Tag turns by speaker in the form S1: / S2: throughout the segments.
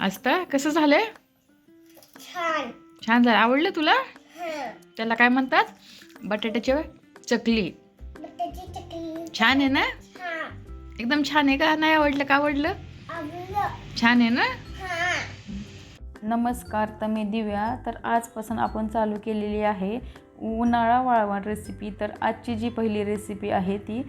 S1: असतं? कसं झालंय?
S2: छान.
S1: छान झालं. आवडलं तुला?
S2: हं.
S1: त्याला काय म्हणतात? बटाट्याची चकली.
S2: बटाट्याची चकली.
S1: छान आहे ना?
S2: हा.
S1: एकदम छान आहे का? नाही आवडलं का आवडलं?
S2: आवडलं.
S1: छान आहे ना?
S2: हा.
S1: नमस्कार तर मी दिव्या. तर आजपासून आपण चालू केलेली आहे उन्हाळा वाळवण रेसिपी तर आजची जी पहिली रेसिपी आहे ती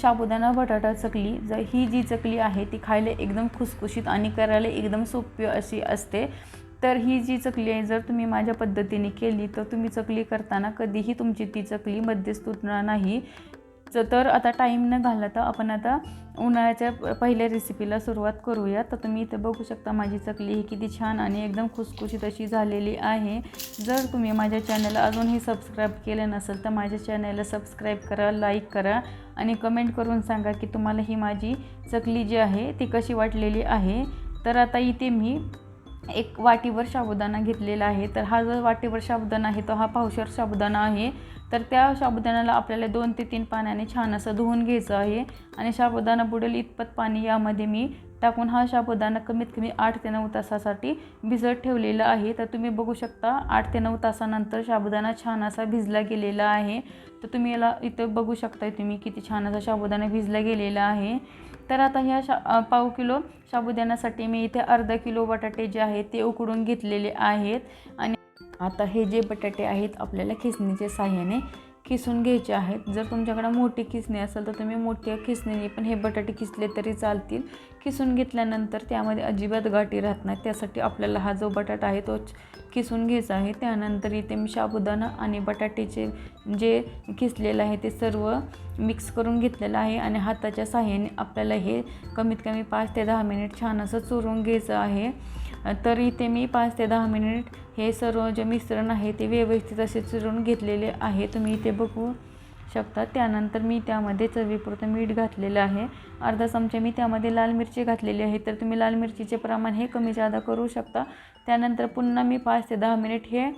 S1: साबुदाणा बटाटा चकली ज ही जी चकली आहे ती खायला एकदम खुसखुशीत आणि करायला एकदम सोपी अशी असते. तर ही जी चकली आहे जर तुम्ही माझ्या पद्धतीने केली तर तुम्ही चकली करताना कधीही तुमची ती चकली मध्येच तुटणार नाही. च- तर आता टाईम न घालता आपण आता उन्हाळ्याच्या प- पहिल्या रेसिपीला सुरुवात करूया. तर तुम्ही इथे बघू शकता माझी चकली ही किती छान आणि एकदम खुसखुशीत अशी झालेली आहे. जर तुम्ही माझ्या चॅनलला अजूनही सबस्क्राईब केलं नसेल तर माझ्या चॅनलला सबस्क्राईब करा लाईक करा आणि कमेंट करून सांगा की तुम्हाला ही माझी चकली जी आहे ती कशी वाटलेली आहे. तर आता इथे मी एक वाटीवर साबुदाणा घेतलेला आहे. तर हा जो वाटीवर साबुदाणा आहे तो हा पावशर साबुदाणा आहे. तर त्या साबुदाण्याला आपल्याला दोन ते तीन पाण्याने छान असं धुवून घ्यायचं आहे. आणि साबुदाणा बुडेल इतपत पाणी यामध्ये मी टाकून हा साबुदाणा कमीत कमी आठ ते नऊ तासासाठी भिजत ठेवलेला आहे. तर तुम्ही बघू शकता आठ ते नऊ तासानंतर साबुदाणा छान असा भिजला गेलेला आहे. तर तुम्ही याला इथं बघू शकताय तुम्ही किती छान असा साबुदाणा भिजला गेलेला आहे. तर आता ह्या शा पाव किलो साबुदाण्यासाठी मी इथे अर्धा किलो बटाटे जे आहेत ते उकडून घेतलेले आहेत. आणि आता हे जे बटाटे आहेत आपल्याला खिसणीच्या साह्याने किसून घ्यायचे आहेत. जर तुमच्याकडे मोठी किसणी असेल तर तुम्ही मोठ्या किसणीने पण हे बटाटे किसले तरी चालतील. किसून घेतल्यानंतर त्यामध्ये अजिबात गाठी राहत नाही त्यासाठी आपल्याला हा जो बटाटा आहे तो किसून घ्यायचा आहे. त्यानंतर इथे मी साबुदाणा आणि बटाट्याचे जे खिसलेलं आहे ते सर्व मिक्स करून घेतलेलं आहे आणि हाताच्या साह्याने आपल्याला हे कमीत कमी पाच ते दहा मिनिट छान असं चुरून घ्यायचं आहे. तर इथे मी पाच ते दहा मिनिट हे सर्व जे मिश्रण आहे ते व्यवस्थित असे चिरून घेतलेले आहे. तुम्ही इथे बघू शकता. त्यानंतर मी त्यामध्ये चवीपुरतं मीठ घातलेलं आहे. अर्धा चमचा मी त्यामध्ये लाल मिरची घातलेली आहे. तर तुम्ही लाल मिरचीचे प्रमाण हे कमी जादा करू शकता. त्यानंतर पुन्हा मी पाच ते दहा मिनिट हे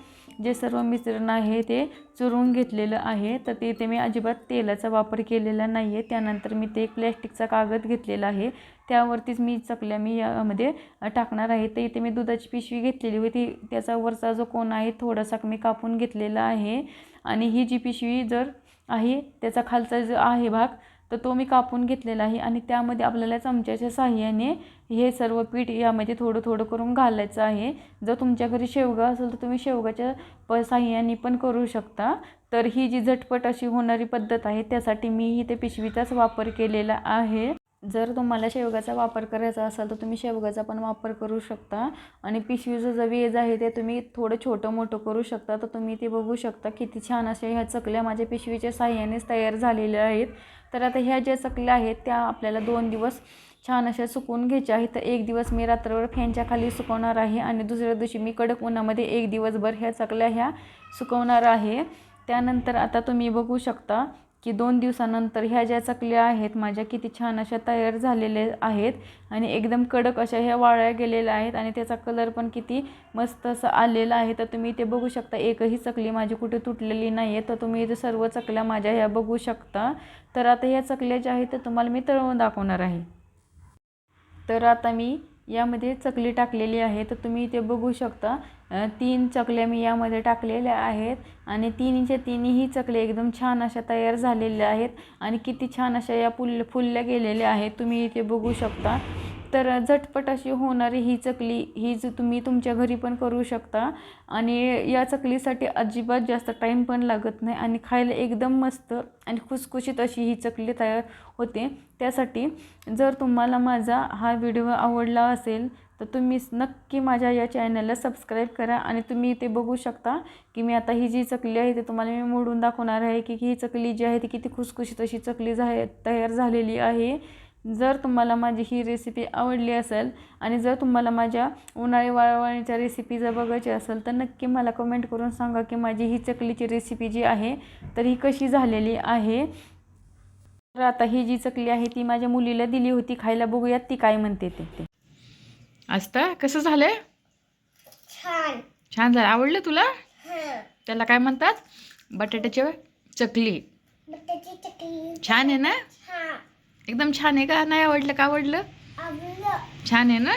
S1: जे सर्व मिश्रण आहे ते चुरून घेतलेलं आहे तर ते इथे मी अजिबात तेलाचा वापर केलेला नाही आहे त्यानंतर मी ते एक प्लॅस्टिकचा कागद घेतलेला आहे. त्यावरतीच मी चकल्या मी यामध्ये टाकणार आहे. तर इथे मी दुधाची पिशवी घेतलेली होती. त्याचा वरचा जो कोण आहे थोडासा मी कापून घेतलेला आहे. आणि ही जी पिशवी जर आहे त्याचा खालचा जो आहे भाग तर तो मी कापून घेतलेला आहे आणि त्यामध्ये आपल्याला चमच्याच्या साह्याने हे सर्व पीठ यामध्ये थोडं थोडं करून घालायचं आहे. जर तुमच्या घरी शेवगा असेल तर तुम्ही शेवगाच्या प साह्याने पण करू शकता. तर ही जी झटपट अशी होणारी पद्धत आहे त्यासाठी मी इथे पिशवीचाच वापर केलेला आहे. जर तुम्हाला शेवगाचा वापर करायचा असेल तर तुम्ही शेवगाचा पण वापर करू शकता. आणि पिशवीचं जे वेज आहे ते तुम्ही थोडं छोटं मोठं करू शकता. तर तुम्ही ते बघू शकता किती छान अशा ह्या चकल्या माझ्या पिशवीच्या साह्यानेच तयार झालेल्या आहेत. तर आता ह्या ज्या चकल्या आहेत त्या आपल्याला दोन दिवस छान अशा सुकवून घ्यायच्या आहेत. तर एक दिवस मी रात्रभर फॅनच्या खाली सुकवणार आहे आणि दुसऱ्या दिवशी मी कडक उन्हामध्ये एक दिवसभर ह्या चकल्या ह्या सुकवणार आहे. त्यानंतर आता तुम्ही बघू शकता की दोन दिवसानंतर ह्या ज्या चकल्या आहेत माझ्या किती छान अशा तयार झालेल्या आहेत आणि एकदम कडक अशा ह्या वाळ्या गेलेल्या आहेत आणि त्याचा कलर पण किती मस्त असं आलेला आहे. तर तुम्ही इथे बघू शकता एकही चकली माझी कुठे तुटलेली नाही आहे तर तुम्ही इथे सर्व चकल्या माझ्या ह्या बघू शकता. तर आता ह्या चकल्या ज्या आहेत त्या तुम्हाला मी तळवून दाखवणार आहे. तर आता मी यामध्ये चकली टाकलेली आहे तर तुम्ही इथे बघू शकता तीन चकल्या मी यामध्ये टाकलेल्या आहेत आणि तिन्हीच्या तिन्हीही चकल्या एकदम छान अशा तयार झालेल्या आहेत आणि किती छान अशा या फुल फुलल्या गेलेल्या आहेत तुम्ही इथे बघू शकता. तर झटपट अशी होणारी ही चकली ही जी तुम्ही तुमच्या घरी पण करू शकता आणि या चकलीसाठी अजिबात जास्त टाईम पण लागत नाही आणि खायला एकदम मस्त आणि खुसखुशीत अशी ही चकली तयार होते. त्यासाठी जर तुम्हाला माझा हा व्हिडिओ आवडला असेल तर तुम्ही नक्की माझ्या या चॅनलला सबस्क्राईब करा आणि तुम्ही इथे बघू शकता की मी आता ही जी चकली आहे ती तुम्हाला मी मोडून दाखवणार आहे की ही चकली जी आहे ती किती खुसखुशीत अशी चकली झा तयार झालेली आहे. जर तुम्हाला माझी ही रेसिपी आवडली असेल आणि जर तुम्हाला माझ्या उन्हाळी वाळवणीच्या रेसिपी जर बघायची असेल तर नक्की मला कमेंट करून सांगा की माझी ही चकलीची रेसिपी जी आहे तर ही कशी झालेली आहे. तर आता ही जी चकली आहे ती माझ्या मुलीला दिली होती खायला बघूयात ती काय म्हणते ते. असतं कसं झालंय?
S2: छान.
S1: छान झालं. आवडलं तुला?
S2: हं.
S1: त्याला काय म्हणतात? बटाट्याची चकली.
S2: बटाट्याची चकली.
S1: छान आहे ना? एकदम छान आहे का? नाही आवडलं का?
S2: आवडलं?
S1: छान आहे ना?